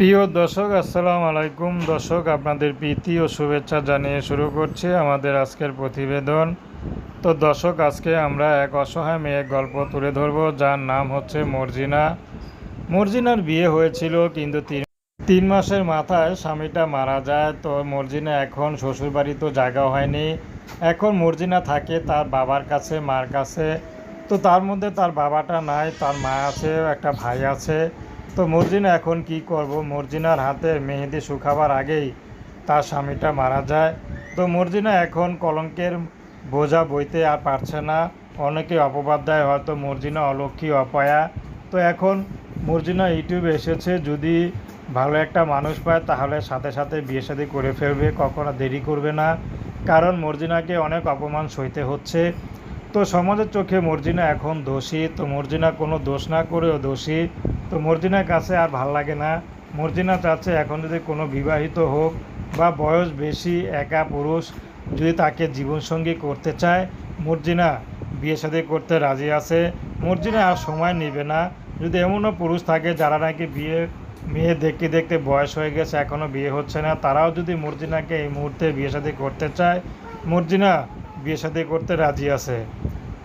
প্রিয় দর্শক, আসসালামু আলাইকুম। দর্শক, আপনাদের প্রীতি ও শুভেচ্ছা জানিয়ে শুরু করছি আমাদের আজকের প্রতিবেদন। তো দর্শক, আজকে আমরা এক অসহায় মেয়ের গল্প তুলে ধরব, যার নাম হচ্ছে মর্জিনা। মর্জিনার বিয়ে হয়েছিল কিন্তু তিন তিন মাসের মাথায় স্বামীটা মারা যায়। তো মর্জিনা এখন শ্বশুরবাড়িতেও জায়গা হয়নি। এখন মর্জিনা থাকে তার বাবার কাছে, মার কাছে। তো তার মধ্যে তার বাবাটা নাই, তার মা আছে, একটা ভাই আছে। তো মর্জিনা, এখন কি করব? মর্জিনার হাতে মেহেদি শুকাবার আগেই তার স্বামীটা মারা যায়। তো মর্জিনা এখন কলঙ্কের বোঝা বইতে আর পারছে না। অনেকে অপবাদ দেয়, হয়তো মর্জিনা অলক্ষী, অপয়া। তো এখন মর্জিনা ইউটিউবে এসেছে, যদি ভালো একটা মানুষ পায়, তাহলে সাথে সাথে বিয়ে শাদী করে ফেলবে, কখনো দেরি করবে না। কারণ মর্জিনাকে অনেক অপমান সইতে হচ্ছে। তো সমাজের চোখে মর্জিনা এখন দোষী। তো মর্জিনা কোনো দোষ না করেও দোষী। তো মর্জিনার কাছে আর ভালো লাগে না। মর্জিনা চাচ্ছে এখন যদি কোনো বিবাহিত হোক বা বয়স বেশি একা পুরুষ যদি তাকে জীবনসঙ্গী করতে চায়, মর্জিনা বিয়ে শাদী করতে রাজি আছে। মর্জিনা আর সময় নেবে না। যদি এমনও পুরুষ থাকে যারা নাকি বিয়ে, মেয়ে দেখতে দেখতে বয়স হয়ে গেছে এখনও বিয়ে হচ্ছে না, তারাও যদি মর্জিনাকে এই মুহূর্তে বিয়ে শাদী করতে চায়, মর্জিনা বিয়ে শাদী করতে রাজি আছে।